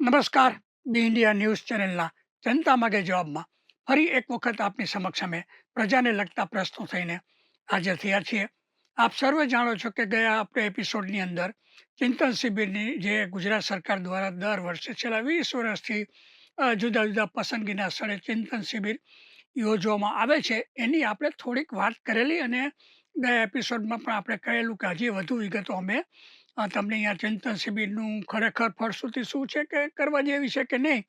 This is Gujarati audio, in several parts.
નમસ્કાર ધી ઇન્ડિયા ન્યૂઝ ચેનલના જનતા માગે જવાબમાં. ફરી એક વખત આપની સમક્ષ અમે પ્રજાને લગતા પ્રશ્નો થઈને હાજર થયા છીએ. આપ સર્વે જાણો છો કે ગયા આપણે એપિસોડની અંદર ચિંતન શિબિરની જે ગુજરાત સરકાર દ્વારા દર વર્ષે છેલ્લા વીસ વર્ષથી જુદા જુદા પસંદગીના સ્થળે ચિંતન શિબિર યોજવામાં આવે છે, એની આપણે થોડીક વાત કરેલી અને ગયા એપિસોડમાં પણ આપણે કહેલું કે હજી વધુ વિગતો અમે અ, તમને અહીંયા ચિંતન શિબિરનું ખરેખર ફળશ્રુતિ શું છે કે કરવા જેવી છે કે નહીં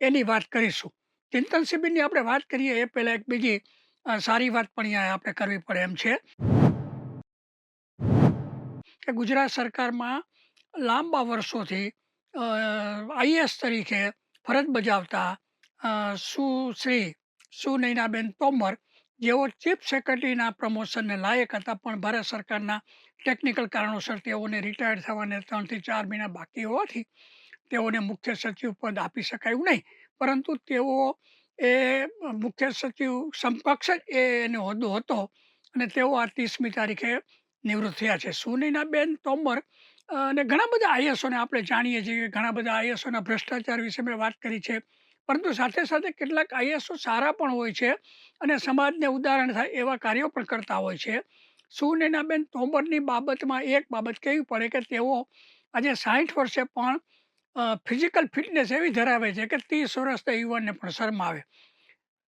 એની વાત કરીશું. ચિંતન શિબિરની આપણે વાત કરીએ એ પહેલાં એક બીજી સારી વાત પણ અહીંયા આપણે કરવી પડે એમ છે. કે ગુજરાત સરકારમાં લાંબા વર્ષોથી આઈએસ તરીકે ફરજ બજાવતા સુશ્રી સુનૈનાબેન તોમર જેઓ ચીફ સેક્રેટરીના પ્રમોશનને લાયક હતા, પણ ભારત સરકારના ટેકનિકલ કારણોસર તેઓને રિટાયર થવાને ત્રણથી ચાર મહિના બાકી હોવાથી તેઓને મુખ્ય સચિવ પદ આપી શકાયું નહીં. પરંતુ તેઓ એ મુખ્ય સચિવ સમકક્ષ જ એનો હોદ્દો હતો અને તેઓ આ ત્રીસમી તારીખે નિવૃત્ત થયા છે. સુનીનાબેન તોમર અને ઘણા બધા આઈએસઓને આપણે જાણીએ છીએ ઘણા બધા આઈએસઓના ભ્રષ્ટાચાર વિશે મેં વાત કરી છે. પરંતુ સાથે સાથે કેટલાક આઈએસઓ સારા પણ હોય છે અને સમાજને ઉદાહરણ થાય એવા કાર્યો પણ કરતા હોય છે. સુનેનાબેન તોમરની બાબતમાં એક બાબત કહેવી પડે કે તેઓ આજે સાઠ વર્ષે પણ ફિઝિકલ ફિટનેસ એવી ધરાવે છે કે ત્રીસ વર્ષના યુવાનને પણ શરમાવે.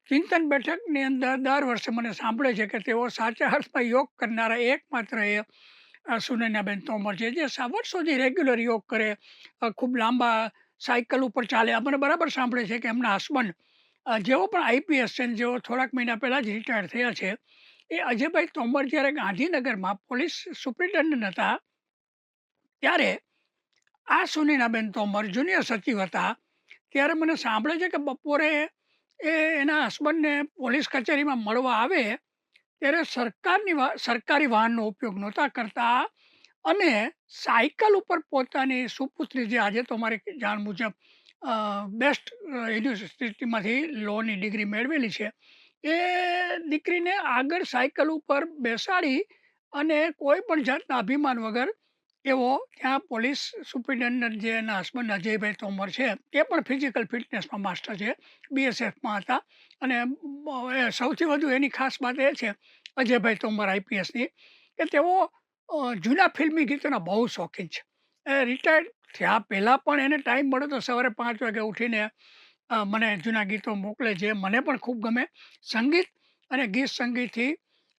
ચિંતન બેઠકની અંદર દર વર્ષે મને સાંભળે છે કે તેઓ સાચા અર્થમાં યોગ કરનારા એકમાત્ર એ સુનેનાબેન તોમર છે, જે વર્ષોથી રેગ્યુલર યોગ કરે ખૂબ લાંબા સાયકલ ઉપર ચાલે. આ મને બરાબર સાંભળે છે કે એમના હસબન્ડ જેઓ પણ આઈપીએસ છે જેઓ થોડાક મહિના પહેલાં જ રિટાયર થયા છે, એ અજયભાઈ તોમર જ્યારે ગાંધીનગરમાં પોલીસ સુપ્રિન્ટેન્ડન્ટ હતા, ત્યારે આ સુનીનાબેન તોમર જુનિયર સચિવ હતા, ત્યારે મને સાંભળે છે કે બપોરે એ એના હસબન્ડને પોલીસ કચેરીમાં મળવા આવે, ત્યારે સરકારની સરકારી વાહનનો ઉપયોગ નહોતા કરતા અને સાયકલ ઉપર પોતાની સુપુત્રી જે આજે તો મારી જાણ મુજબ બેસ્ટ યુનિવર્સિટીમાંથી લોની ડિગ્રી મેળવેલી છે, એ દીકરીને આગળ સાયકલ ઉપર બેસાડી અને કોઈ પણ જાતના અભિમાન વગર એવો ત્યાં પોલીસ સુપ્રિન્ટેન્ડન્ટ જે એના હસબન્ડ અજયભાઈ તોમર છે, એ પણ ફિઝિકલ ફિટનેસમાં માસ્ટર છે બીએસએફમાં હતા. અને સૌથી વધુ એની ખાસ વાત એ છે, અજયભાઈ તોમર આઈપીએસની કે તેઓ જૂના ફિલ્મી ગીતોના બહુ શોખીન છે. એ રિટાયર્ડ થયા પહેલાં પણ એને ટાઈમ મળ્યો તો સવારે પાંચ વાગે ઉઠીને મને જૂના ગીતો મોકલે છે. મને પણ ખૂબ ગમે. સંગીત અને ગીત સંગીતથી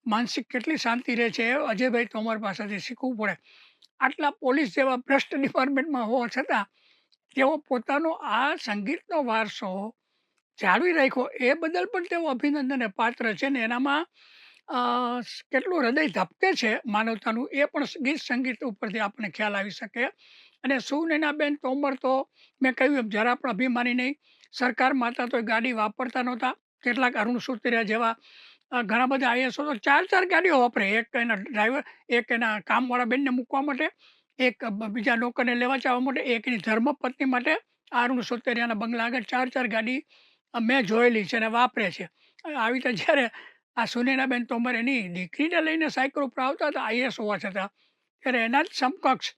માનસિક કેટલી શાંતિ રહે છે એ અજયભાઈ તોમર પાસેથી શીખવું પડે. આટલા પોલીસ જેવા ભ્રષ્ટ ડિપાર્ટમેન્ટમાં હોવા છતાં, તેઓ પોતાનો આ સંગીતનો વારસો જાળવી રાખ્યો. એ બદલ પણ તેઓ અભિનંદનને પાત્ર છે ને એનામાં કેટલું હૃદય ધબકે છે માનવતાનું એ પણ ગીત સંગીત ઉપરથી આપણને ખ્યાલ આવી શકે. અને સુનૈનાબેન તોમર તો મેં કહ્યું એમ, જરા પણ અભિમાની નહીં. સરકારમાં હતા તો ગાડી વાપરતા નહોતા. કેટલાક અરુણ સુતરિયા જેવા ઘણા બધા આઈએસઓ તો ચાર ચાર ગાડીઓ વાપરે. એક એના ડ્રાઈવર, એક એના કામવાળા બેનને મૂકવા માટે, એક બીજા નોકરને લેવા જવા માટે, એક એની ધર્મપત્ની માટે અરુણ સુતરિયાના બંગલા આગળ ચાર ચાર ગાડી મેં જોયેલી છે અને વાપરે છે. આવી રીતે જ્યારે આ સુનૈનાબેન તોમર એની દીકરીને લઈને સાયકલ ઉપર આવતા હતા, આઈએસ હોવા છતાં. ત્યારે એના જ સમકક્ષ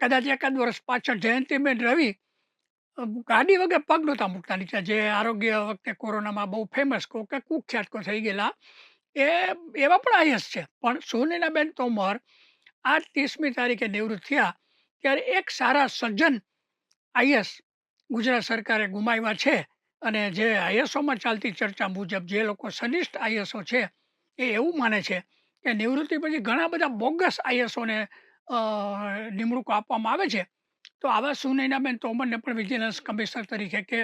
કદાચ એકાદ વર્ષ પાછળ જયંતિબેન રવિ ગાડી વગર પગ નહોતા મૂકતા નીચે. જે આરોગ્ય વખતે કોરોનામાં બહુ ફેમસ કહો કે કુખ્યાત કો થઈ ગયેલા, એ, એવા પણ આઈએસ છે. પણ સુનૈનાબેન તોમર આ ત્રીસમી તારીખે નિવૃત્ત થયા, ત્યારે એક સારા સજ્જન આઈએસ ગુજરાત સરકારે ગુમાવ્યા છે. અને જે આઈએસઓમાં ચાલતી ચર્ચા મુજબ જે લોકો સનિષ્ઠ આઈએસઓ છે, એ એવું માને છે કે નિવૃત્તિ પછી ઘણા બધા બોગસ આઈએસઓને નિમણૂકો આપવામાં આવે છે. તો આવા સુનૈનાબેન તોમરને પણ વિજિલન્સ કમિશનર તરીકે કે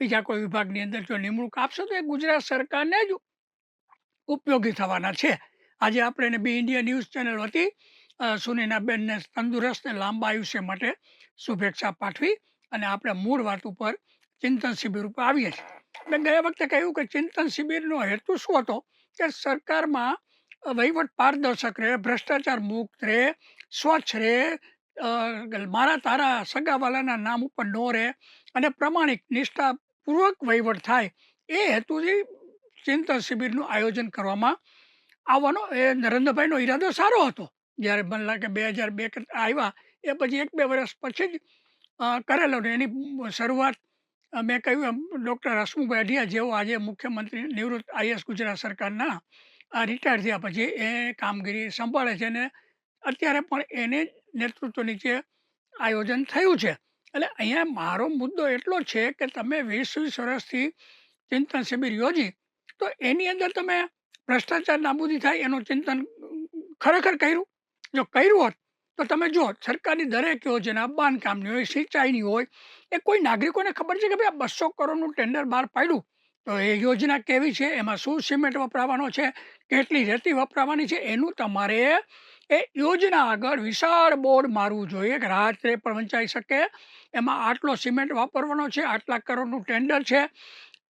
બીજા કોઈ વિભાગની અંદર જો નિમણૂક આપશે તો એ ગુજરાત સરકારને જ ઉપયોગી થવાના છે. આજે આપણે એને બી ઇન્ડિયા ન્યૂઝ ચેનલ હતી સુનૈનાબેનને તંદુરસ્ત લાંબા આયુષ્ય માટે શુભેચ્છા પાઠવી અને આપણે મૂળ વાત ઉપર ચિંતન શિબિર ઉપર આવીએ છીએ. મેં ગયા વખતે કહ્યું કે ચિંતન શિબિરનો હેતુ શું હતો? કે સરકારમાં વહીવટ પારદર્શક રહે, ભ્રષ્ટાચાર મુક્ત રહે, સ્વચ્છ રહે મારા તારા સગાવાલાના નામ ઉપર ન રહે અને પ્રમાણિક નિષ્ઠાપૂર્વક વહીવટ થાય એ હેતુથી ચિંતન શિબિરનું આયોજન કરવામાં આવવાનો એ નરેન્દ્રભાઈનો ઈરાદો સારો હતો. જ્યારે મને લાગે બે હજાર બે આવ્યા, એ પછી એક બે વર્ષ પછી જ કરેલો એની શરૂઆત મેં કહ્યું એમ, ડૉક્ટર હસમુભાઈ અઢિયા જેઓ આજે મુખ્યમંત્રી નિવૃત્ત આઈએસ ગુજરાત સરકારના, આ રિટાયર થયા પછી એ કામગીરી સંભાળે છે અને અત્યારે પણ એને નેતૃત્વ નીચે આયોજન થયું છે. એટલે અહીંયા મારો મુદ્દો એટલો છે કે તમે વીસ વીસ વર્ષથી ચિંતન શિબિર યોજી, તો એની અંદર તમે ભ્રષ્ટાચાર નાબૂદી થાય એનું ચિંતન ખરેખર કર્યું? જો કર્યું હોત તો તમે જો સરકારની દરેક યોજના, બાંધકામની હોય, સિંચાઈની હોય, એ કોઈ નાગરિકોને ખબર છે કે ભાઈ આ બસો કરોડનું ટેન્ડર બહાર પાડ્યું? તો એ યોજના કેવી છે? એમાં શું સિમેન્ટ વપરાવાનો છે? કેટલી રેતી વપરાવાની છે? એનું તમારે એ યોજના આગળ વિશાળ બોર્ડ મારવું જોઈએ કે રાત્રે પણ વંચાઈ શકે. એમાં આટલો સિમેન્ટ વાપરવાનો છે, આટલા કરોડનું ટેન્ડર છે,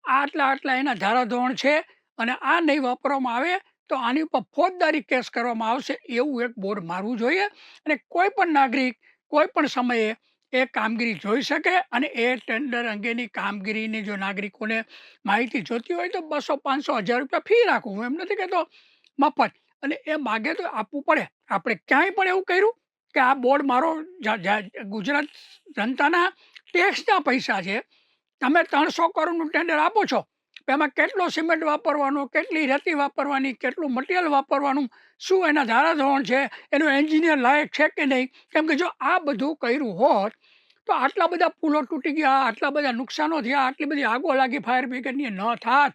આટલા આટલા એના ધારાધોરણ છે અને આ નહીં વાપરવામાં આવે તો આની ઉપર ફોજદારી કેસ કરવામાં આવશે એવું એક બોર્ડ મારવું જોઈએ અને કોઈ પણ નાગરિક, કોઈ પણ સમયે એ કામગીરી જોઈ શકે અને એ ટેન્ડર અંગેની કામગીરીની જો નાગરિકોને માહિતી જોતી હોય તો બસો પાંચસો હજાર રૂપિયા ફી રાખવું હું એમ નથી કહેતો, મફત. અને એ માગે તો આપવું પડે. આપણે ક્યાંય પણ એવું કર્યું કે આ બોર્ડ મારો ગુજરાત જનતાના ટેક્સના પૈસા છે. તમે ત્રણસો કરોડનું ટેન્ડર આપો છો. એમાં કેટલો સિમેન્ટ વાપરવાનો, કેટલી રેતી વાપરવાની, કેટલું મટીરિયલ વાપરવાનું, શું એના ધારાધોરણ છે, એનું એન્જિનિયર લાયક છે કે નહીં? કેમ કે જો આ બધું કર્યું હોત, તો આટલા બધા પુલો તૂટી ગયા, આટલા બધા નુકસાનો થયા, આટલી બધી આગો લાગી ફાયર બ્રિગેડની ન થાત.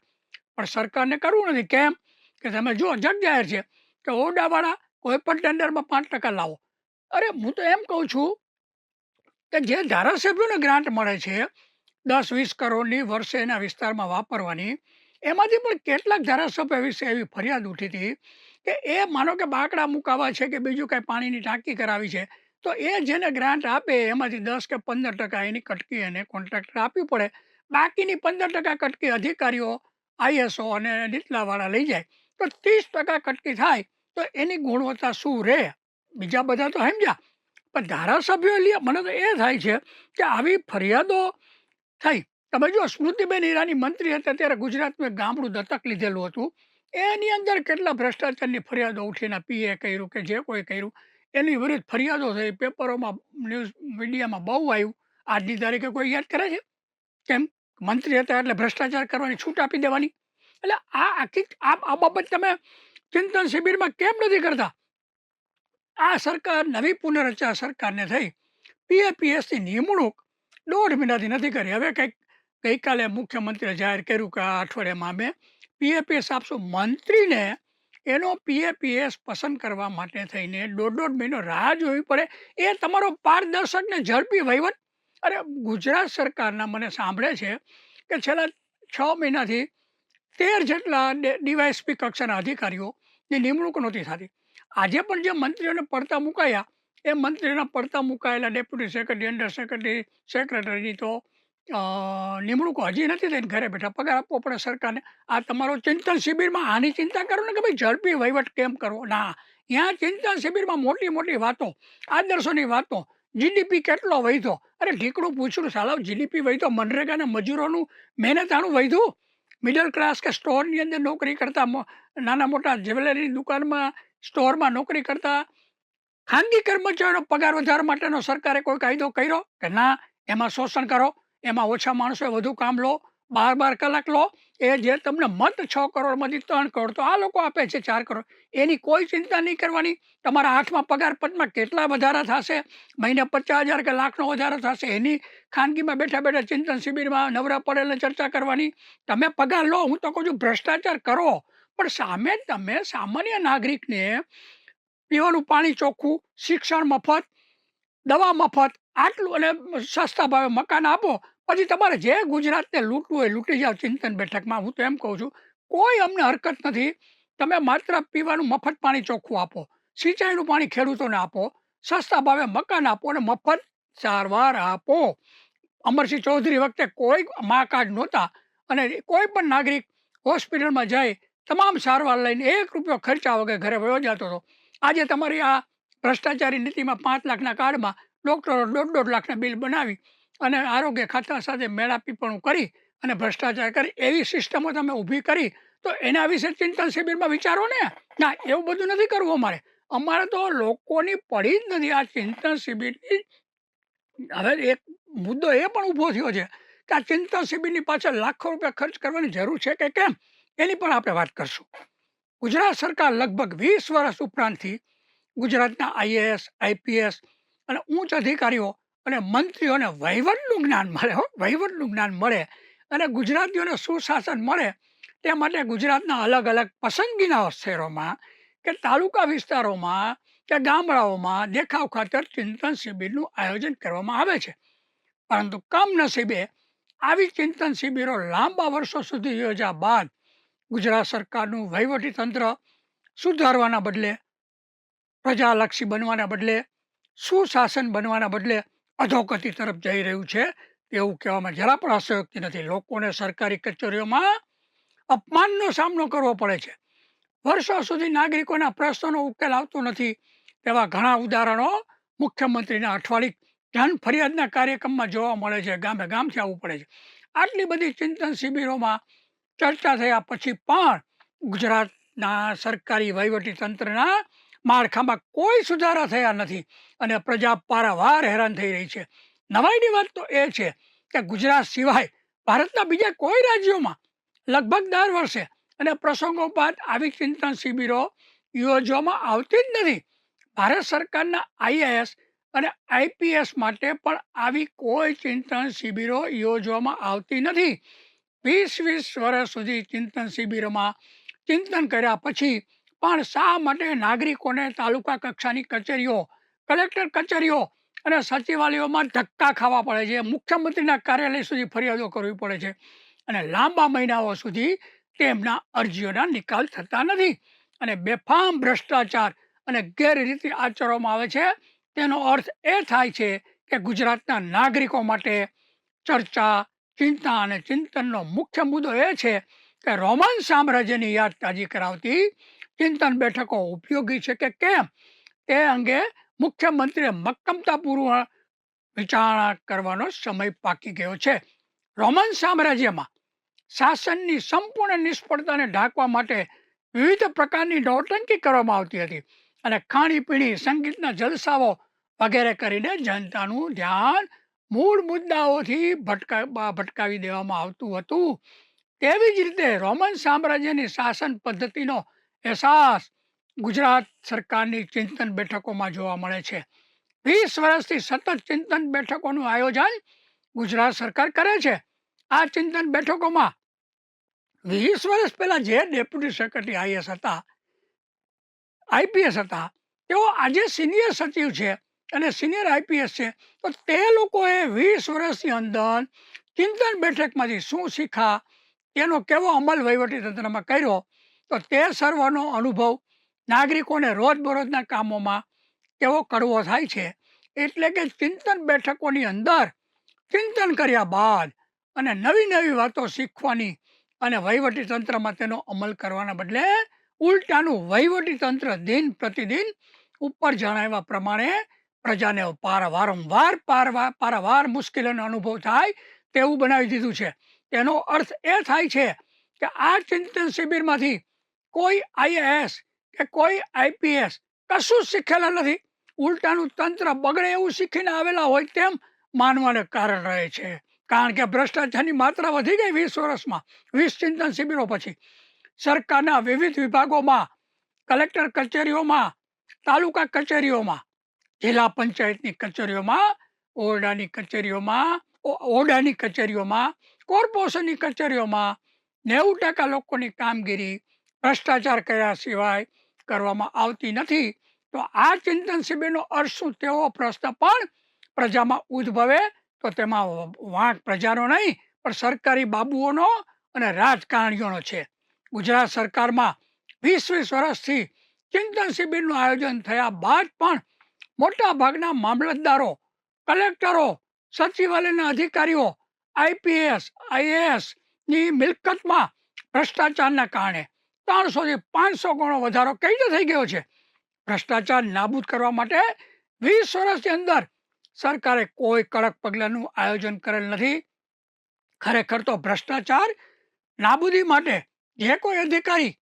પણ સરકારને કરવું નથી. કેમ? કે તમે જુઓ, જગ જાહેર છે કે ઓરડાવાળા કોઈ પણ ટેન્ડરમાં પાંચ ટકા લાવો. અરે, હું તો એમ કહું છું કે જે ધારાસભ્યોને ગ્રાન્ટ મળે છે દસ વીસ કરોડની વર્ષે એના વિસ્તારમાં વાપરવાની. એમાંથી પણ કેટલાક ધારાસભ્ય વિશે એવી ફરિયાદ ઉઠી હતી કે એ માનો કે બાકડા મુકાવા છે કે બીજું કાંઈ પાણીની ટાંકી કરાવી છે, તો એ જેને ગ્રાન્ટ આપે એમાંથી દસ કે પંદર ટકા એની કટકી એને કોન્ટ્રાક્ટર આપવી પડે. બાકીની પંદર ટકા કટકી અધિકારીઓ, આઈએસઓ અને નીતલાવાળા લઈ જાય. તો ત્રીસ ટકા કટકી થાય તો એની ગુણવત્તા શું રહે? બીજા બધા તો સમજ્યા. પણ ધારાસભ્યો લે મને તો એ થાય છે કે આવી ફરિયાદો થઈ. તમે જો સ્મૃતિબેન ઈરાની મંત્રી હતા, ત્યારે ગુજરાતનું ગામડું દત્તક લીધેલું હતું. એની અંદર કેટલા ભ્રષ્ટાચારની ફરિયાદો ઉઠીને પીએ કર્યું કે જે કોઈ કર્યું? એની વિરુદ્ધ ફરિયાદો થઈ. પેપરોમાં, ન્યૂઝ મીડિયામાં બહુ આવ્યું. આજની તારીખે કોઈ યાદ કરે છે? કેમ? મંત્રી હતા એટલે ભ્રષ્ટાચાર કરવાની છૂટ આપી દેવાની. એટલે આ આખી આ બાબત તમે ચિંતન શિબિરમાં કેમ નથી કરતા? આ સરકાર નવી પુનરરચના સરકારને થઈ. પીએપીએસની નિમણૂક દોઢ મહિનાથી નથી કરી. હવે કંઈક, ગઈકાલે મુખ્યમંત્રીએ જાહેર કર્યું કે આ અઠવાડિયામાં અમે પીએપીએસ આપશું. મંત્રીને એનો પીએપીએસ પસંદ કરવા માટે થઈને દોઢ દોઢ મહિનો રાહ જોવી પડે. એ તમારો પારદર્શક ને ઝડપી વહીવટ. અરે, ગુજરાત સરકારના મને સાંભળે છે કે છેલ્લા છ મહિનાથી તેર જેટલા ડીવાયએસપી કક્ષાના અધિકારીઓની નિમણૂક નહોતી થતી. આજે પણ જે મંત્રીઓને પડતા મુકાયા એ મંત્રીના પડતા મુકાયેલા ડેપ્યુટી સેક્રેટરી, અંડર સેક્રેટરી, સેક્રેટરીની તો નિમણૂક હજી નથી થઈને ઘરે બેઠા. પગાર આપવો પડે સરકારને. આ તમારો ચિંતન શિબિરમાં આની ચિંતા કરો ને કે ભાઈ ઝડપી વહીવટ કેમ કરવો? ના. ત્યાં ચિંતન શિબિરમાં મોટી મોટી વાતો, આદર્શોની વાતો. જીડીપી કેટલો વધ્યો? અરે ઢીકડું પૂછડું સાલાવ જીડીપી વધ્યો મનરેગાના મજૂરોનું, મહેનતાણું વધ્યું? મિડલ ક્લાસ કે સ્ટોરની અંદર નોકરી કરતા નાના મોટા જ્વેલરી દુકાનમાં સ્ટોરમાં નોકરી કરતા ખાનગી કર્મચારીનો પગાર વધારવા માટેનો સરકારે કોઈ કાયદો કર્યો કે ના, એમાં શોષણ કરો, એમાં ઓછા માણસોએ વધુ કામ લો, બાર બાર કલાક લો, એ જે તમને મત છ કરોડમાંથી ત્રણ કરોડ, તો આ લોકો આપે છે ચાર કરોડ. એની કોઈ ચિંતા નહીં કરવાની. તમારા હાથમાં પગાર પદમાં કેટલા વધારા થશે? મહિને પચાસ હજાર કે લાખનો વધારો થશે? એની ખાનગીમાં બેઠા બેઠા ચિંતન શિબિરમાં નવરા પડેલને ચર્ચા કરવાની. તમે પગાર લો, હું તો કહું છું ભ્રષ્ટાચાર કરો. પણ સામે તમે સામાન્ય નાગરિકને પીવાનું પાણી ચોખ્ખું, શિક્ષણ મફત, દવા મફત, આટલું અને સસ્તા ભાવે મકાન આપો. પછી તમારે જે ગુજરાતને લૂંટવું હોય, લૂંટી જાઓ ચિંતન બેઠકમાં. હું તો એમ કહું છું, કોઈ અમને હરકત નથી. તમે માત્ર પીવાનું મફત પાણી ચોખ્ખું આપો. સિંચાઈનું પાણી ખેડૂતોને આપો. સસ્તા ભાવે મકાન આપો અને મફત સારવાર આપો. અમરસિંહ ચૌધરી વખતે કોઈ મા કાર્ડ નહોતા અને કોઈ પણ નાગરિક હોસ્પિટલમાં જાય તમામ સારવાર લઈને એક રૂપિયો ખર્ચા વગર ઘરે વયો જતો હતો. આજે તમારી આ ભ્રષ્ટાચારી નીતિમાં પાંચ લાખના કાર્ડમાં ડૉક્ટરો દોઢ દોઢ લાખના બિલ બનાવી અને આરોગ્ય ખાતા સાથે મેળાપીપણું કરી અને ભ્રષ્ટાચાર કરી, એવી સિસ્ટમો તમે ઊભી કરી, તો એના વિશે ચિંતન શિબિરમાં વિચારો ને? ના, એવું બધું નથી કરવું અમારે. અમારે તો લોકોની પડી જ નથી આ ચિંતન શિબિરની. હવે એક મુદ્દો એ પણ ઊભો થયો છે કે આ ચિંતન શિબિરની પાછળ લાખો રૂપિયા ખર્ચ કરવાની જરૂર છે કે કેમ? એની પણ આપણે વાત કરશું. ગુજરાત સરકાર લગભગ વીસ વર્ષ ઉપરાંતથી ગુજરાતના આઈએએસ આઈપીએસ અને ઉચ્ચ અધિકારીઓ અને મંત્રીઓને વહીવટનું જ્ઞાન મળે હો, વહીવટનું જ્ઞાન મળે અને ગુજરાતીઓને સુશાસન મળે તે માટે ગુજરાતના અલગ અલગ પસંદગીના શહેરોમાં કે તાલુકા વિસ્તારોમાં કે ગામડાઓમાં દેખાવ ખાતર ચિંતન શિબિરનું આયોજન કરવામાં આવે છે. પરંતુ કમનસીબે આવી ચિંતન શિબિરો લાંબા વર્ષો સુધી યોજ્યા બાદ ગુજરાત સરકારનું તંત્ર સુધારવાના બદલે, પ્રજાલક્ષી બનવાના બદલે, સુશાસન બનવાના બદલે અધોગતિ તરફ જઈ રહ્યું છે એવું કહેવામાં જરા પણ અસયોક્તિ નથી. લોકોને સરકારી કચેરીઓમાં અપમાનનો સામનો કરવો પડે છે. વર્ષો સુધી નાગરિકોના પ્રશ્નોનો ઉકેલ આવતો નથી તેવા ઘણા ઉદાહરણો મુખ્યમંત્રીના અઠવાડિક જન ફરિયાદના કાર્યક્રમમાં જોવા મળે છે. ગામે ગામથી આવવું પડે છે. આટલી બધી ચિંતન શિબિરોમાં ચર્ચા થયા પછી પણ ગુજરાતના સરકારી વહીવટી તંત્રના માળખામાં કોઈ સુધારા થયા નથી અને પ્રજા પારાવાર હેરાન થઈ રહી છે. નવાઈની વાત તો એ છે કે ગુજરાત સિવાય ભારતના બીજા કોઈ રાજ્યોમાં લગભગ દર વર્ષે અને પ્રસંગોપાત આવી ચિંતન શિબિરો યોજવામાં આવતી જ નથી. ભારત સરકારના આઈએએસ અને આઈપીએસ માટે પણ આવી કોઈ ચિંતન શિબિરો યોજવામાં આવતી નથી. વીસ વીસ વર્ષ સુધી ચિંતન શિબિરોમાં ચિંતન કર્યા પછી પણ શા માટે નાગરિકોને તાલુકા કક્ષાની કચેરીઓ, કલેક્ટર કચેરીઓ અને સચિવાલયોમાં ધક્કા ખાવા પડે છે? મુખ્યમંત્રીના કાર્યાલય સુધી ફરિયાદો કરવી પડે છે અને લાંબા મહિનાઓ સુધી તેમના અરજીઓના નિકાલ થતા નથી અને બેફામ ભ્રષ્ટાચાર અને ગેરરીતિ આચરવામાં આવે છે. તેનો અર્થ એ થાય છે કે ગુજરાતના નાગરિકો માટે ચર્ચા ચિંતા અને ચિંતનનો મુખ્ય મુદ્દો એ છે કે રોમન સામ્રાજ્યની યાદ તાજી કરાવતી ચિંતન બેઠકો ઉપયોગી છે કે કેમ? તે અંગે મુખ્યમંત્રીએ મક્કમતાપૂર્વક વિચારણા કરવાનો સમય પાકી ગયો છે. રોમન સામ્રાજ્યમાં શાસનની સંપૂર્ણ નિષ્ફળતાને ઢાંકવા માટે વિવિધ પ્રકારની નોટંકી કરવામાં આવતી હતી અને ખાણીપીણી, સંગીતના જલસાઓ વગેરે કરીને જનતાનું ધ્યાન મૂળ મુદ્દાઓથી ભટકા ભટકાવી દેવામાં આવતું હતું. તેવી જ રીતે રોમન સામ્રાજ્યની શાસન પદ્ધતિનો અહેસાસ ગુજરાત સરકારની ચિંતન બેઠકોમાં જોવા મળે છે. વીસ વર્ષથી સતત ચિંતન બેઠકોનું આયોજન ગુજરાત સરકાર કરે છે. આ ચિંતન બેઠકોમાં વીસ વર્ષ પહેલાં જે ડેપ્યુટી સેક્રેટરી આઈએસ હતા આઈપીએસ હતા, તેઓ આજે સિનિયર સચિવ છે. અને સિનિયર આઈપીએસ છે. તો તે લોકોએ વીસ વર્ષની અંદર ચિંતન બેઠકમાંથી શું શીખા, તેનો કેવો અમલ વહીવટી તંત્રમાં કર્યો, તો તે સર્વનો અનુભવ નાગરિકોને રોજબરોજના કામોમાં કેવો કડવો થાય છે. એટલે કે ચિંતન બેઠકોની અંદર ચિંતન કર્યા બાદ અને નવી નવી વાતો શીખવાની અને વહીવટી તંત્રમાં તેનો અમલ કરવાના બદલે ઉલટાનું વહીવટી તંત્ર દિન પ્રતિદિન ઉપર જણાવ્યા પ્રમાણે પ્રજાને પાર વારંવાર પારવા પારાવાર મુશ્કેલીનો અનુભવ થાય તેવું બનાવી દીધું છે. તેનો અર્થ એ થાય છે કે આ ચિંતન શિબિરમાંથી કોઈ આઈએએસ કે કોઈ આઈપીએસ કશું શીખેલા નથી. ઉલટાનું તંત્ર બગડે એવું શીખીને આવેલા હોય તેમ માનવાને કારણ રહે છે. કારણ કે ભ્રષ્ટાચારની માત્રા વધી ગઈ વીસ વર્ષમાં, વીસ ચિંતન શિબિરો પછી. સરકારના વિવિધ વિભાગોમાં, કલેક્ટર કચેરીઓમાં, તાલુકા કચેરીઓમાં જિલ્લા પંચાયતની કચેરીઓમાં, ઓરડાની કચેરીઓમાં ઓરડાની કચેરીઓમાં, કોર્પોરેશનની કચેરીઓમાં નેવું ટકા લોકોની કામગીરી ભ્રષ્ટાચાર કર્યા સિવાય કરવામાં આવતી નથી. તો આ ચિંતન શિબિરનો અર્થ શું? તેવો પ્રશ્ન પણ પ્રજામાં ઉદ્ભવે તો તેમાં વાંક પ્રજાનો નહીં, પણ સરકારી બાબુઓનો અને રાજકારણીઓનો છે. ગુજરાત સરકારમાં વીસ વીસ વર્ષથી ચિંતન શિબિરનું આયોજન થયા બાદ પણ મોટા ભાગના મામલતદારો, કલેક્ટરો, સચિવાલયના અધિકારીઓ આઈપીએસ આઈએએસની મિલકતમાં ભ્રષ્ટાચારના કારણે ત્રણસોથી પાંચસો ગણો વધારો કઈ રીતે થઈ ગયો છે? ભ્રષ્ટાચાર નાબૂદ કરવા માટે વીસ વર્ષની અંદર સરકારે કોઈ કડક પગલાંનું આયોજન કરેલ નથી. ખરેખર તો ભ્રષ્ટાચાર નાબૂદી માટે જે કોઈ અધિકારી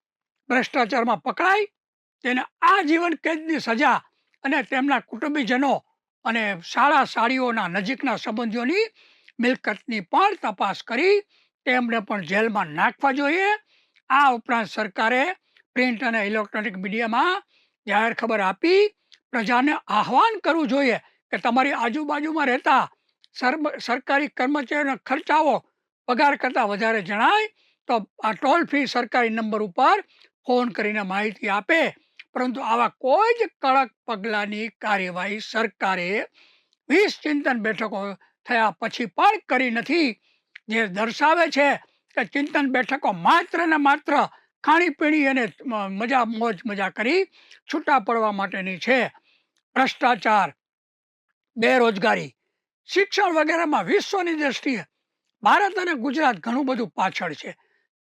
ભ્રષ્ટાચારમાં પકડાય, તેને આજીવન કેદની સજા અને તેમના કુટુંબીજનો અને શાળા સાળીઓના નજીકના સંબંધીઓની મિલકતની પણ તપાસ કરી તેમને પણ જેલમાં નાખવા જોઈએ. આ ઉપરાંત સરકારે પ્રિન્ટ અને ઇલેક્ટ્રોનિક મીડિયામાં જાહેર ખબર આપી પ્રજાને આહવાન કરવું જોઈએ કે તમારી આજુબાજુમાં રહેતા સરકારી કર્મચારીઓના ખર્ચાઓ પગાર કરતાં વધારે જણાય તો આ ટોલ ફ્રી સરકારી નંબર ઉપર ફોન કરીને માહિતી આપે પરંતુ આવા કોઈ જ કડક પગલાંની કાર્યવાહી સરકારે વીસ ચિંતન બેઠકો થયા પછી પણ કરી નથી. જે દર્શાવે છે કે ચિંતન બેઠકો માત્ર ને માત્ર ખાણીપીણી અને મજા, મોજ મજા કરી છૂટા પડવા માટેની છે. ભ્રષ્ટાચાર, બેરોજગારી, શિક્ષણ વગેરેમાં વિશ્વની દ્રષ્ટિએ ભારત અને ગુજરાત ઘણું બધું પાછળ છે.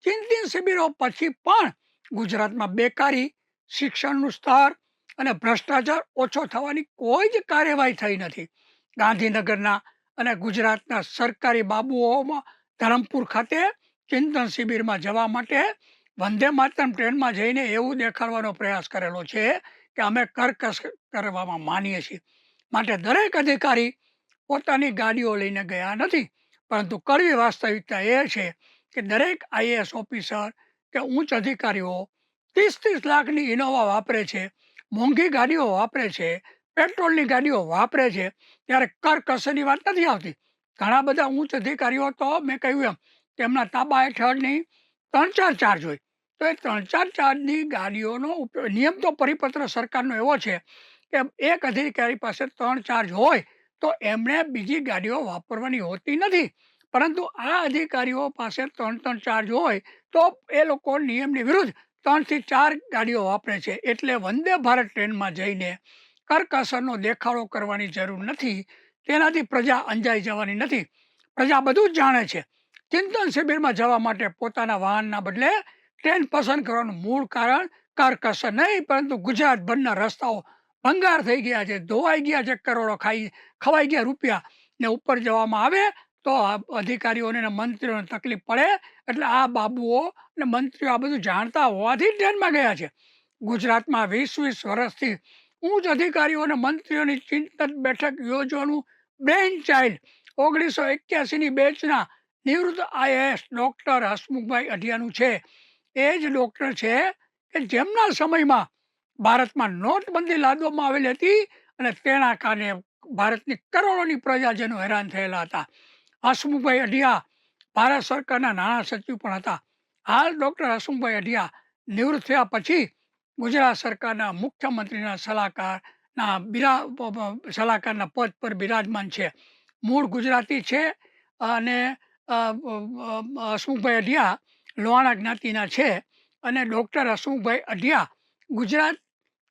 ચિંતિત શિબિરો પછી પણ ગુજરાતમાં બેકારી શિક્ષણનું સ્તર અને ભ્રષ્ટાચાર ઓછો થવાની કોઈ જ કાર્યવાહી થઈ નથી. ગાંધીનગરના અને ગુજરાતના સરકારી બાબુઓમાં ધરમપુર ખાતે ચિંતન શિબિરમાં જવા માટે વંદે માતરમ ટ્રેનમાં જઈને એવું દેખાડવાનો પ્રયાસ કરેલો છે કે અમે કરકસ કરવામાં માનીએ છીએ. માટે દરેક અધિકારી પોતાની ગાડીઓ લઈને ગયા નથી. પરંતુ કડવી વાસ્તવિકતા એ છે કે દરેક આઈએએસ ઓફિસર કે ઉચ્ચ અધિકારીઓ ત્રીસ ત્રીસ લાખની ઇનોવા વાપરે છે, મોંઘી ગાડીઓ વાપરે છે, પેટ્રોલની ગાડીઓ વાપરે છે, ત્યારે કરકસરની વાત નથી આવતી. ઘણા બધા ઉચ્ચ અધિકારીઓ તો મેં કહ્યું એમ, તેમના તાબા હેઠળની ત્રણ ચાર ચાર્જ હોય. તો એ ત્રણ ચાર ચાર્જની ગાડીઓનો નિયમ તો પરિપત્ર સરકારનો એવો છે કે એક અધિકારી પાસે ત્રણ ચાર્જ હોય, તો એમણે બીજી ગાડીઓ વાપરવાની હોતી નથી. પરંતુ આ અધિકારીઓ પાસે ત્રણ ત્રણ ચાર્જ હોય, તો એ લોકો નિયમની વિરુદ્ધ ત્રણથી ચાર ગાડીઓ વાપરે છે. એટલે વંદે ભારત ટ્રેનમાં જઈને કરકસરનો દેખાડો કરવાની જરૂર નથી. તેનાથી પ્રજા અંજાઈ જવાની નથી. પ્રજા બધું જ જાણે છે. ચિંતન શિબિરમાં જવા માટે પોતાના વાહનના બદલે ટ્રેન પસંદ કરવાનું મૂળ કારણ કરકસર નહીં, પરંતુ ગુજરાતભરના રસ્તાઓ ભંગાર થઈ ગયા છે. ધોવાઈ ગયા છે, કરોડો ખાઈ, ખવાઈ ગયા રૂપિયા ને ઉપર જવામાં આવે તો આ અધિકારીઓને મંત્રીઓને તકલીફ પડે એટલે આ બાબુઓ અને મંત્રીઓ આ બધું જાણતા હોવાથી જ ધ્યાનમાં ગયા છે. ગુજરાતમાં વીસ વીસ વર્ષથી ઉચ્ચ અધિકારીઓ અને મંત્રીઓની ચિંતન બેઠક યોજવાનું બ્રેન ચાઇલ્ડ ઓગણીસો એક્યાસીની બેચના નિવૃત્ત આઈએએસ ડૉક્ટર હસમુખભાઈ અઢિયાનું છે. એ જ ડૉક્ટર છે કે જેમના સમયમાં ભારતમાં નોટબંધી લાદવામાં આવેલી હતી અને તેના કારણે ભારતની કરોડોની પ્રજાજનો હેરાન થયેલા હતા. હસમુખભાઈ અઢિયા, ભારત સરકારના નાણાં સચિવ પણ હતા. હાલ ડૉક્ટર હસમુખભાઈ અઢિયા નિવૃત્ત થયા પછી ગુજરાત સરકારના મુખ્યમંત્રીના સલાહકારના બિરા, સલાહકારના પદ પર બિરાજમાન છે. મૂળ ગુજરાતી છે અને હસમુખભાઈ અઢિયા લોહાણા જ્ઞાતિના છે અને ડૉક્ટર હસમુખભાઈ અઢિયા ગુજરાત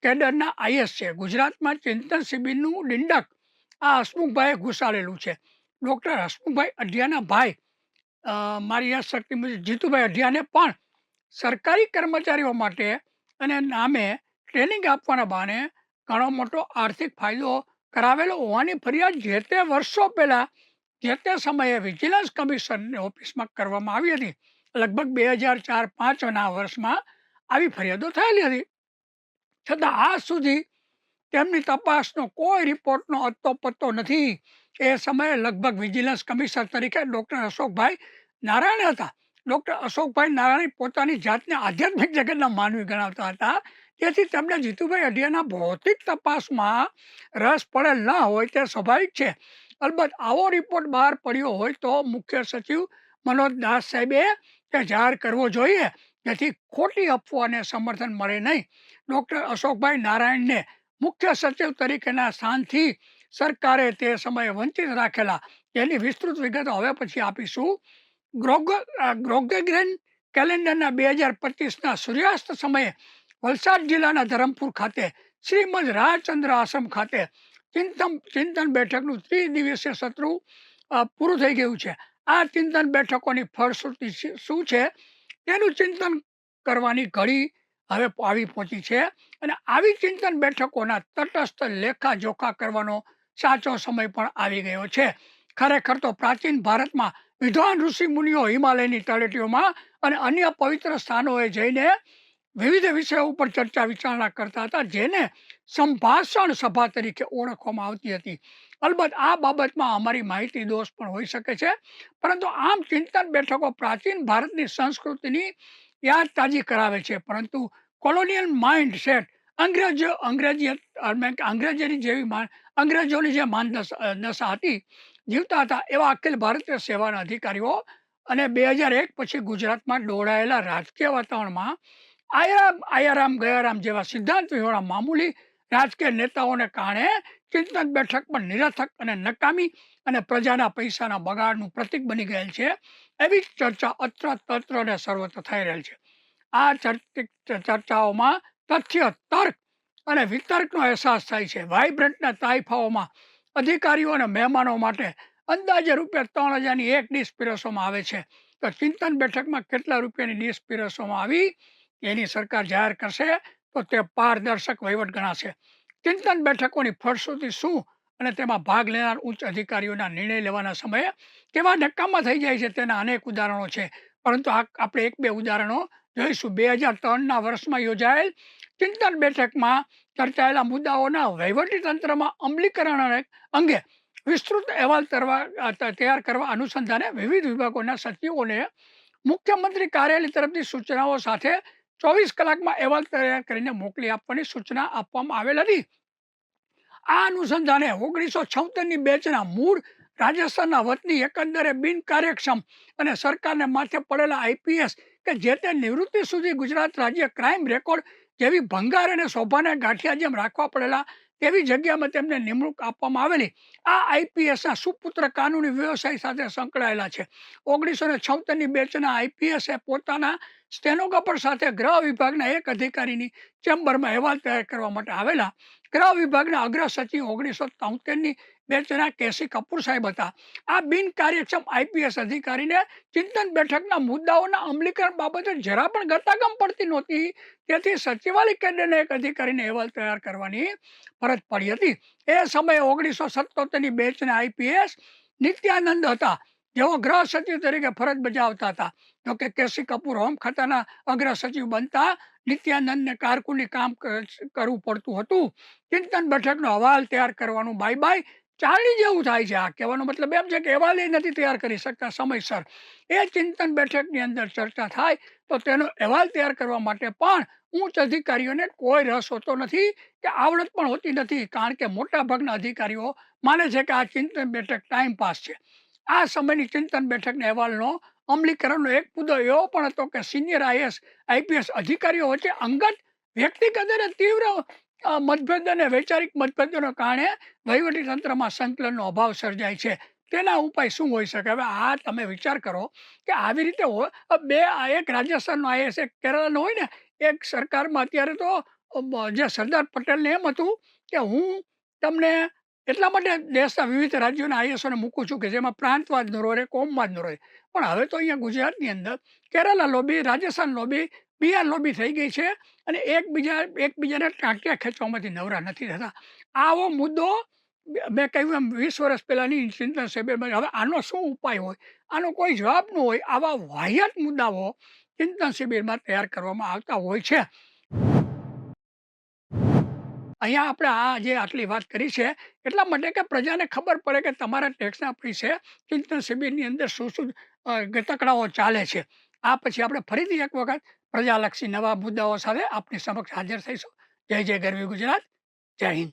કેડરના આઈએસ છે. ગુજરાતમાં ચિંતન શિબિરનું ડિંડક આ હસમુખભાઈએ ઘુસાડેલું છે. ડૉક્ટર હસમુખભાઈ અઢિયાના ભાઈ મારી યાદ શક્તિ મુજબ જીતુભાઈ અઢિયાને પણ સરકારી કર્મચારીઓ માટે અને નામે ટ્રેનિંગ આપવાના બહાને ઘણો મોટો આર્થિક ફાયદો કરાવેલો હોવાની ફરિયાદ જે તે વર્ષો પહેલાં, જે તે સમયે વિજિલન્સ કમિશનની ઓફિસમાં કરવામાં આવી હતી. લગભગ બે હજાર ચાર પાંચના વર્ષમાં આવી ફરિયાદો થયેલી હતી. છતાં આજ સુધી તેમની તપાસનો કોઈ રિપોર્ટનો અત્તો પત્તો નથી. એ સમયે લગભગ વિજિલન્સ કમિશનર તરીકે ડૉક્ટર અશોકભાઈ નારાયણ હતા. ડૉક્ટર અશોકભાઈ નારાયણ પોતાની જાતને આધ્યાત્મિક જગતના માનવી ગણાવતા હતા. તેથી તેમને જીતુભાઈ અઢિયાના ભૌતિક તપાસમાં રસ પડેલ ન હોય તે સ્વાભાવિક છે. અલબત્ત આવો રિપોર્ટ બહાર પડ્યો હોય તો મુખ્ય સચિવ મનોજ દાસ સાહેબે તે જાહેર કરવો જોઈએ. જેથી ખોટી અફવાને સમર્થન મળે નહીં. ડૉક્ટર અશોકભાઈ નારાયણને મુખ્ય સચિવ તરીકેના સ્થાનથી સરકારે તે સમયે વંચિત રાખેલા. એની વિસ્તૃત વિગતો હવે પછી આપીશું. ગ્રોગ ગ્રોગેગ્રેન કેલેન્ડરના બે હજાર પચીસના સૂર્યાસ્ત સમયે વલસાડ જિલ્લાના ધરમપુર ખાતે, શ્રીમદ રાજચંદ્ર આશ્રમ ખાતે ચિંતન ચિંતન બેઠકનું ત્રિદિવસીય સત્ર પૂરું થઈ ગયું છે. આ ચિંતન બેઠકોની ફળશ્રુતિ શું છે? તેનું ચિંતન કરવાની ઘડી હવે આવી પહોંચી છે. અને આવી ચિંતન બેઠકોના તટસ્થ લેખા જોખા કરવાનો સાચો સમય પણ આવી ગયો છે. ખરેખર તો પ્રાચીન ભારતમાં વિદ્વાન ઋષિ મુનિઓ હિમાલયની તળેટીઓમાં અને અન્ય પવિત્ર સ્થાનોએ જઈને વિવિધ વિષયો ઉપર ચર્ચા વિચારણા કરતા હતા, જેને સંભાષણ સભા તરીકે ઓળખવામાં આવતી હતી. અલબત્ત આ બાબતમાં અમારી માહિતી દોષ પણ હોઈ શકે છે, પરંતુ આમ ચિંતન બેઠકો પ્રાચીન ભારતની સંસ્કૃતિની યાદ તાજી કરાવે છે. પરંતુ કોલોનિયલ માઇન્ડ સેટ અંગ્રેજો, અંગ્રેજી અંગ્રેજીની જેવી માન, અંગ્રેજોની જે માન દશા હતી, જીવતા હતા એવા અખિલ ભારતીય સેવાના અધિકારીઓ અને બે હજાર એક પછી ગુજરાતમાં દોડાયેલા રાજકીય વાતાવરણમાં આયારામ આયારામ, ગયારામ જેવા સિદ્ધાંતવાળા મામૂલી રાજકીય નેતાઓને કારણે ચિંતન બેઠક પણ નિરર્થક અને નકામી અને પ્રજાના પૈસાના બગાડનું પ્રતીક બની ગયેલ છે એવી જ ચર્ચા અત્ર તત્ર અને સર્વત્ર થઈ રહેલ છે. આ ચર્ચાઓમાં તથ્ય, તર્ક અને વિતર્કનો અહેસાસ થાય છે. વાઇબ્રન્ટના તાઇફાઓમાં અધિકારીઓ અને મહેમાનો માટે અંદાજે રૂપિયા ત્રણ હજારની એક ડીશ પીરસવામાં આવે છે. તો ચિંતન બેઠકમાં કેટલા રૂપિયાની ડીશ પીરસવામાં આવી? એની સરકાર જાહેર કરશે તો તે પારદર્શક વહીવટ ગણાશે. ચિંતન બેઠકોની ફળશ્રુતિ શું અને તેમાં ભાગ લેનાર ઉચ્ચ અધિકારીઓના નિર્ણય લેવાના સમયે કેવા નકામા થઈ જાય છે તેના અનેક ઉદાહરણો છે. પરંતુ આ, આપણે એક બે ઉદાહરણો જોઈશું. બે હજાર ત્રણના વર્ષમાં યોજાયેલ ચિંતન બેઠકમાં ચર્ચાયેલા મુદ્દાઓના વહીવટી તંત્રમાં અમલીકરણ અંગે વિસ્તૃત અહેવાલ તૈયાર કરવા અનુસંધાને વિવિધ વિભાગોના સચિવોને મુખ્યમંત્રી કાર્યાલય તરફથી સૂચનાઓ સાથે ચોવીસ કલાકમાં અહેવાલ તૈયાર કરીને મોકલી આપવાની સૂચના આપવામાં આવેલ હતી. આ અનુસંધાને ઓગણીસો છોતેરની બેચના મૂળ રાજસ્થાનના વતની એકંદરે બિનકાર્યક્ષમ અને સરકારને માથે પડેલા આઈપીએસ કે જે તે નિવૃત્તિ સુધી ગુજરાત રાજ્ય ક્રાઇમ રેકોર્ડ જેવી ભંગાર અને શોભાને ગાંઠિયા જેમ રાખવા પડેલા તેવી જગ્યામાં તેમને નિમણૂક આપવામાં આવેલી. આ આઈપીએસના સુપુત્ર કાનૂની વ્યવસાય સાથે સંકળાયેલા છે. ઓગણીસો ને છોતેરની બેચના આઈપીએસે પોતાના સ્ટેનોગ્રાફર સાથે ગૃહ વિભાગના એક અધિકારીની ચેમ્બરમાં અહેવાલ તૈયાર કરવા માટે આવેલા. ગૃહ વિભાગના અગ્ર સચિવ ઓગણીસો તોતેરની બેચના કેસી કપૂર સાહેબ હતા. આ બિનકાર્યક્ષમ આઈપીએસ અધિકારીને ચિંતન બેઠકના મુદ્દાઓના અમલીકરણ બાબતે જરા પણ ગતાગમ પડતી નહોતી. તેથી સચિવાલય કેન્દ્રના એક અધિકારીને અહેવાલ તૈયાર કરવાની ફરજ પડી હતી. એ સમયે ઓગણીસો સત્તોતેરની બેચના આઈપીએસ નિત્યાનંદ હતા. જેઓ ગૃહ સચિવ તરીકે ફરજ બજાવતા હતા. જોકે કેસી કપૂર હોમ ખાતાના અગ્ર સચિવ બનતા નિત્યાનંદને કારકુની કામ કરવું પડતું હતું. ચિંતન બેઠકનો અહેવાલ તૈયાર કરવાનું બાય બાય ચાલણી જેવું થાય છે આ કહેવાનો મતલબ એમ છે કે અહેવાલ એ નથી તૈયાર કરી શકતા સમયસર. એ ચિંતન બેઠકની અંદર ચર્ચા થાય તો તેનો અહેવાલ તૈયાર કરવા માટે પણ ઉચ્ચ અધિકારીઓને કોઈ રસ હોતો નથી કે આવડત પણ હોતી નથી, કારણ કે મોટાભાગના અધિકારીઓ માને છે કે આ ચિંતન બેઠક ટાઈમ પાસ છે. આ સમયની ચિંતન બેઠકના અહેવાલનો અમલીકરણનો એક મુદ્દો એવો પણ હતો કે સિનિયર આઈએસ, આઈપીએસ અધિકારીઓ વચ્ચે અંગત વ્યક્તિગત અને તીવ્ર મતભેદ અને વૈચારિક મતભેદોને કારણે વહીવટી તંત્રમાં સંકલનનો અભાવ સર્જાય છે. તેના ઉપાય શું હોઈ શકે? હવે આ તમે વિચાર કરો કે આવી રીતે હોય બે એક રાજસ્થાનનો આઈએસ એક કેરળનો હોય ને, એક સરકારમાં અત્યારે તો જે સરદાર પટેલને એમ હતું કે હું તમને એટલા માટે દેશના વિવિધ રાજ્યોના આઈએસઓને મૂકું છું કે જેમાં પ્રાંતવાદનો ન રહે કોમવાદ ન રહે. પણ હવે તો અહીંયા ગુજરાતની અંદર Kerala lobby Rajasthan lobby Bihar lobby થઈ ગઈ છે અને એકબીજા, એકબીજાને ટાંટિયા ખેંચવામાંથી નવરા નથી થતા. આવો મુદ્દો મેં કહ્યું એમ વીસ વર્ષ પહેલાંની ચિંતન શિબિરમાં હવે આનો શું ઉપાય હોય? આનો કોઈ જવાબ ન હોય. આવા વાહિયાત મુદ્દાઓ ચિંતન શિબિરમાં તૈયાર કરવામાં આવતા હોય છે. અહીંયા આપણે આ જે આટલી વાત કરી છે, એટલા માટે કે પ્રજાને ખબર પડે કે તમારા ટેક્સના પૈસે ચિંતન શિબિરની અંદર શું શું ગતકડાઓ ચાલે છે. આ પછી આપણે ફરીથી એક વખત પ્રજાલક્ષી નવા મુદ્દાઓ સાથે આપની સમક્ષ હાજર થઈશું. જય જય ગરવી ગુજરાત. જય હિન્દ.